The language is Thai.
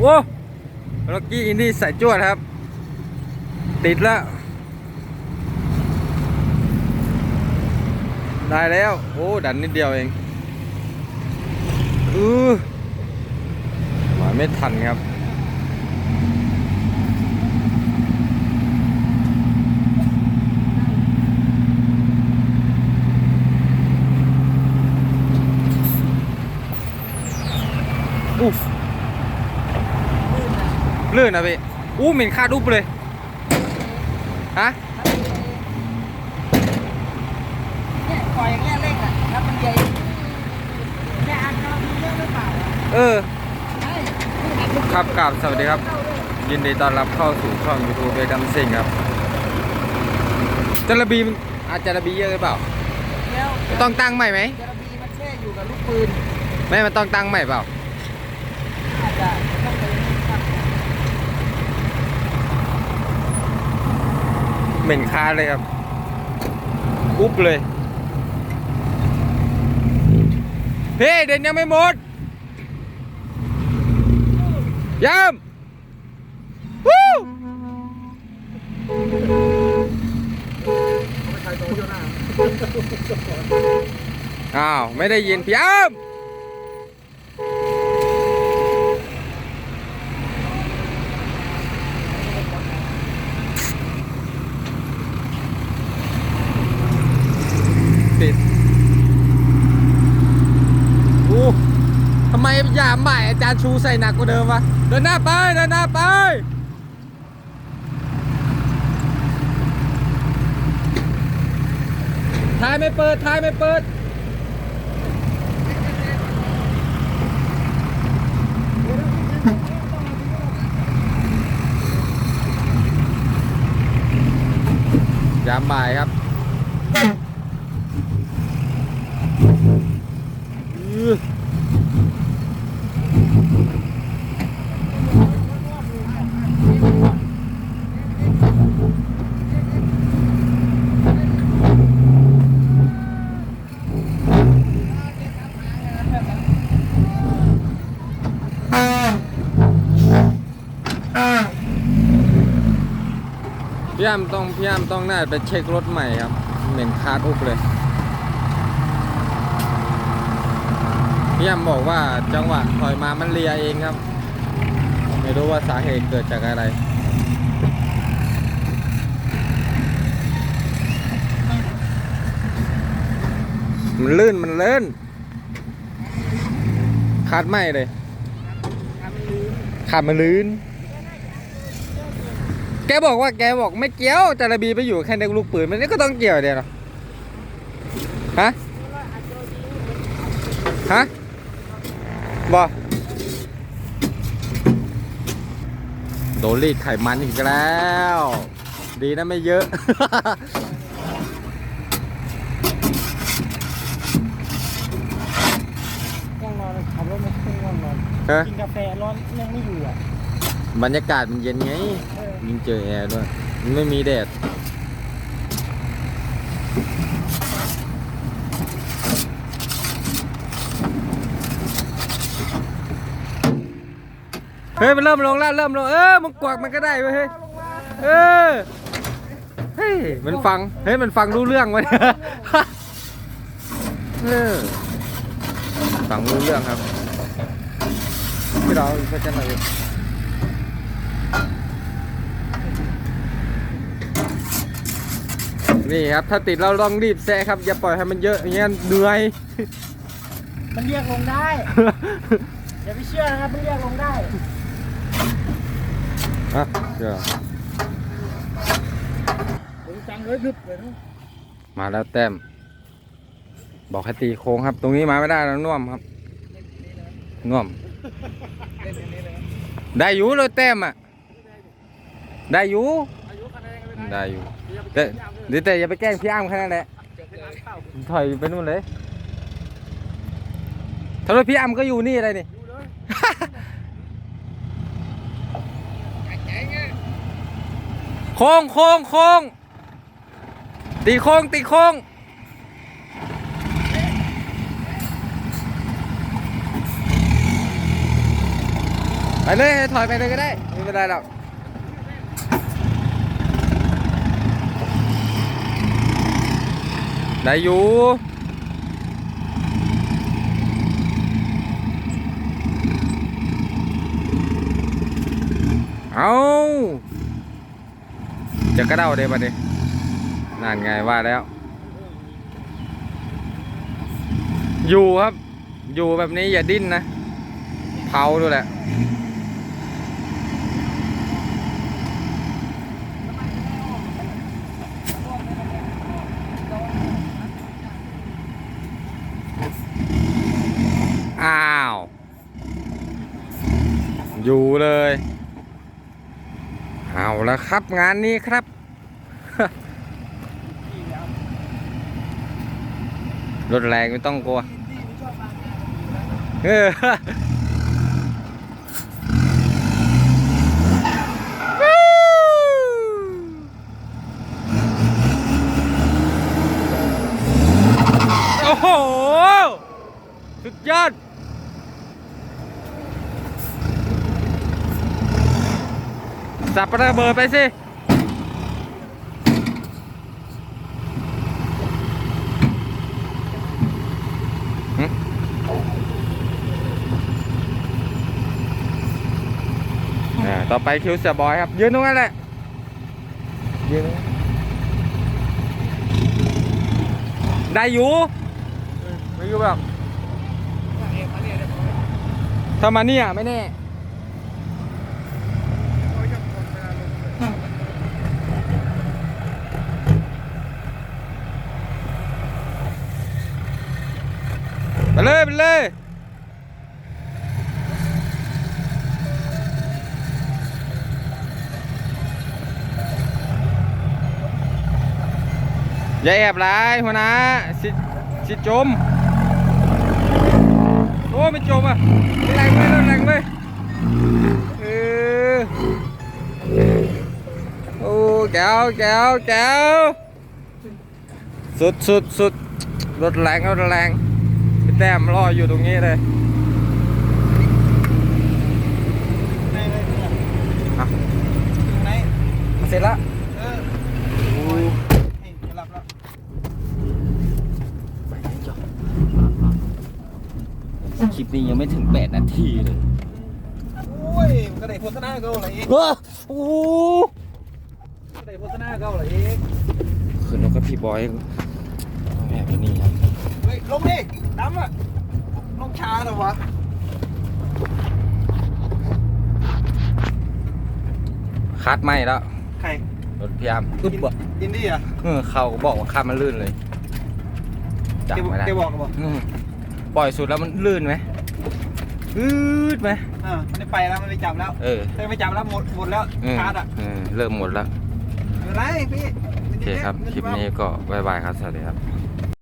โอ้ล็อกกี้อินดี้ใส่จวดครับ ติดแล้ว ได้แล้ว โอ้ ดันนิดเดียวเอง อือมาไม่ทันครับ อุ๊ฟ ลื่นนะพี่อู้เหม็นคาดอุบเลยฮะเนี่ยปล่อยอย่างเงี้ยเร่งอะแล้วมันใหญ่เนี่ยอันกำลังมีเยอะหรือเปล่าอะเออใช่ครับกราบสวัสดีครับ ยินดีต้อนรับเข้าสู่ช่อง YouTube เบกัมซิงครับจระบีมันอาจจะระบีเยอะหรือเปล่าแล้วต้องตั้งใหม่ไหมจระบีมันแช่อยู่กับลูกปืนไม่มันต้องตั้งใหม่เปล่าอาจจะต้องไปนี่ครับ เหม็นคาเลยครับ อุ๊บเลยเฮ้เดินยังไม่หมดยามวู้อ้าว ไม่ได้ยินพี่อ้ามปิดโอ้ทำไม ยามใหม่อาจารย์ชูใส่หนักกว่าเดิมวะเดินหน้าไปเดินหน้าไปท้ายไม่เปิดท้ายไม่เปิดยามบ่ายครับอื้อพี่ ยามต้องพี่ยามต้องน่าไปเช็ครถใหม่ครับ เหม็นคาดอุบเลยพี่ยามบอกว่าจังหวะถอยมามันเลียเองครับ ไม่รู้ว่าสาเหตุเกิดจากอะไรมันลื่นมันเลื่นคาดไม่เลยขาดมันลื่น แกบอกว่าแกบอกไม่เกี่ยวจาระบีไปอยู่แค่ในลูกปืนมันนี่ก็ต้องเกี่ยวเดียวหรอฮะฮะบอโดนรีดไขมันอีกแล้ว ดีนะไม่เยอะ ง่วงนอนขับรถไม่ค่อยง่วงนอนฮะ กินกาแฟร้อนยังไม่อยู่อะ บรรยากาศมันเย็นไงเออ ยิ่งเจอแอร์ด้วย มันไม่มีแดด เฮ้ย มันเริ่มลงแล้วเริ่มลง เออมันกวักมันก็ได้เว้ยเฮ้ยเออ เฮ้ย มันฟัง เฮ้ย มันฟังรู้เรื่องวะเนี่ยเออฟังรู้เรื่องครับพี่เราอีกสักหน่อย นี่ครับ ถ้าติดเราต้องรีบแซะครับ อย่าปล่อยให้มันเยอะอย่างเงี้ยเหนื่อย มันเรียกลงได้ อย่าไปเชื่อนะครับมันเรียกลงได้อะเดี๋ยวผมจังเลยดึบเลยนะมาแล้วแต้ม บอกให้ตีโค้งครับ ตรงนี้มาไม่ได้แล้วน่วมครับน่วมเล่นอย่างนี้เลยได้อยู่เลยแต้มอะ ได้อยู่ ไม่ได้อยู่ได้แต่เดี๋ยวแต่อย่าไปแกล้งพี่อ้ำแค่นั้นแหละถอยไปนู่นเลยถ้ารถพี่อ้ำก็อยู่นี่อะไรนี่โค้งโค้งโค้งตีโค้งตีโค้งไปเลยให้ถอยไปเลยก็ได้ไม่เป็นไรหรอก ได้อยู่เอาจะกระเด้าเด้บัดนี้นั่นไงว่าแล้ว อยู่ครับ อยู่แบบนี้อย่าดิ้นนะ เผาด้วยแหละ อ้าว อยู่เลย เอาละครับงานนี้ครับ รถแรงไม่ต้องกลัวเออ โอ้โห สุดยอด สับระเบิดไปสิหึอ่าต่อไปคิวเสือบอยครับ ยืนตรงนั้นแหละ ยืนตรงนั้นได้อยู่ไม่อยู่แบบถ้ามาเนี่ยไม่แน่ ไปเลยไปเลยอย่าแอบหลายหัวหน้าสิสิจมโอ้ไม่จมอะแรงเลยแรงเลยเออโอ้แก้วแก้วแก้วสุดสุดสุดรถแรงรถแรงพี่ แต้มรออยู่ตรงนี้เลยไหนไหนอะไหนมาเสร็จละเออนี่จะหลับแล้วคลิปนี้ยังไม่ถึง 8 นาทีเลย โอ้ยมันก็ได้โฆษณาเก่าอะไรอีกโอ้โหก็ได้โฆษณาเก่าอะไรอีกคือนกกับพี่บอยแอบอยู่นี่ครับเฮ้ย ลงดิดำอะลงช้าเหรอวะคัดไม่แล้วใครรถพยายามอึ๊บอะอินดี้อะเออเขาก็บอกว่าคัดมันลื่นเลยจับแกไม่ได้แกบอกกับบอกอืมปล่อยสุดแล้วมันลื่นไหมอืดไหมอ่ามันได้ไปแล้วมันไปจับแล้วเออได้ไปจับแล้วหมดหมดแล้วเออชาร์จอะเออเริ่มหมดแล้วไม่เป็นไรพี่โอเคครับคลิปนี้ก็บายบายครับสวัสดีครับ